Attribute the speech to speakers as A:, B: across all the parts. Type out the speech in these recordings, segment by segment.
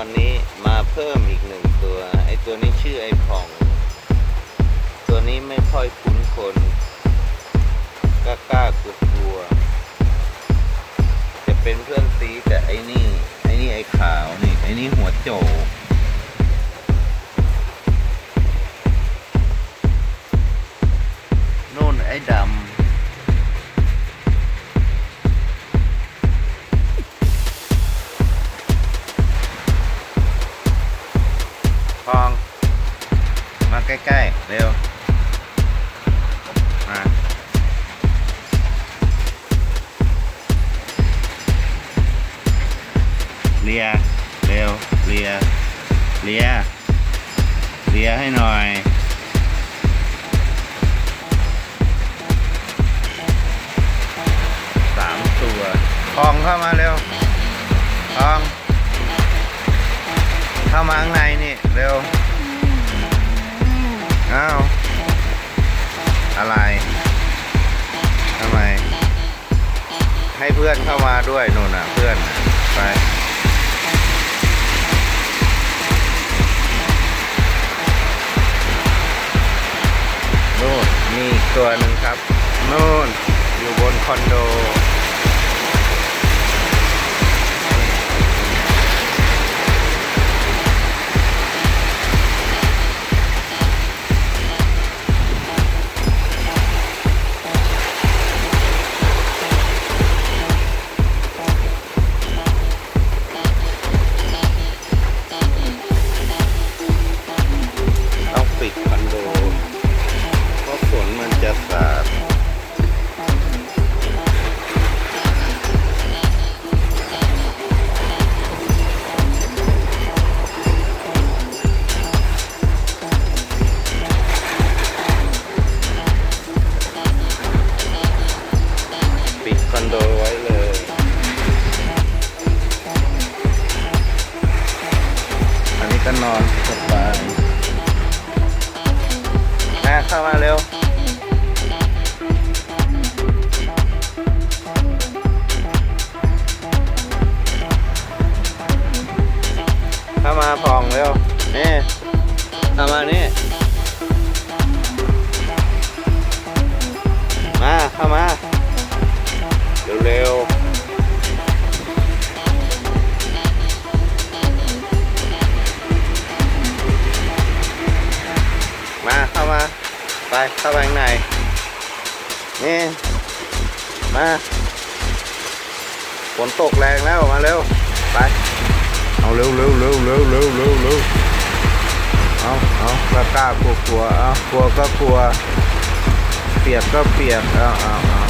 A: อนนี้มาเพิ่มอีกหนึ่งตัว ไอตัวนี้ชื่อไอผ่อง ตัวนี้ไม่ค่อยคุ้นคนกล้ากล้ากลัวกลัว จะเป็นเพื่อนซีแต่ไอ้นี่ ไอ้นี่ไอ้ขาวนี่ ไอ้นี่หัวโจก อง มาใกล้ๆ เร็ว มา เลีย เร็ว เลีย เลีย เลียให้หน่อย เข้ามาข้างในนี่ เร็ว อ้าว อะไรทำไม ให้เพื่อนเข้ามาด้วยนู่นน่ะ เพื่อน ไปนู่นมีอีกตัวหนึ่งครับนู่นอยู่บนคอนโด ก็นอนสบายแม่เข้ามาเร็วเข้ามาพองเร็วนี่เข้ามานี่มาเข้ามาเร็วๆ มาเข้ามา ไปเข้าไปข้างในนี่ มาฝนตกแรงแล้วมาเร็ว ไป เอาเร็วเร็วเร็วเร็วเร็วเร็วเร็วเอาเอากล้ากล้ากลัวกลัวเอากลัวก็กลัว เปียกก็เปียกเอาเอาเอา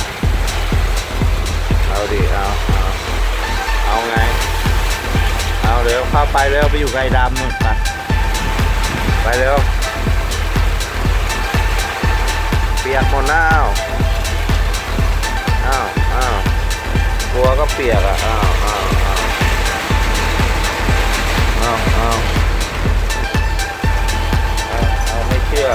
A: เอาดิเอาเอาเอาไง เอาเร็วเข้าไปเร็วไปอยู่ไกลดำนู่นไปไปเร็ว ปียกหมดแล้วอ้าวอ้าวกัวก็เปียกอะอ้าวอ้าวอ้าวอ้าวอ้าวไม่เชื่อ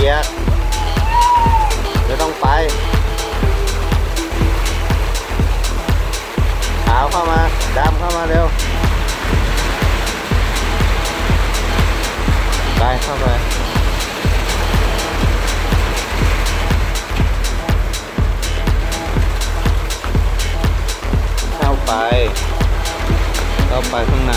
A: มาเปียกไม่ต้องไปขาวเข้ามาดำเข้ามาเร็ว ไปเข้าไปเข้าไป เข้าไปข้างใน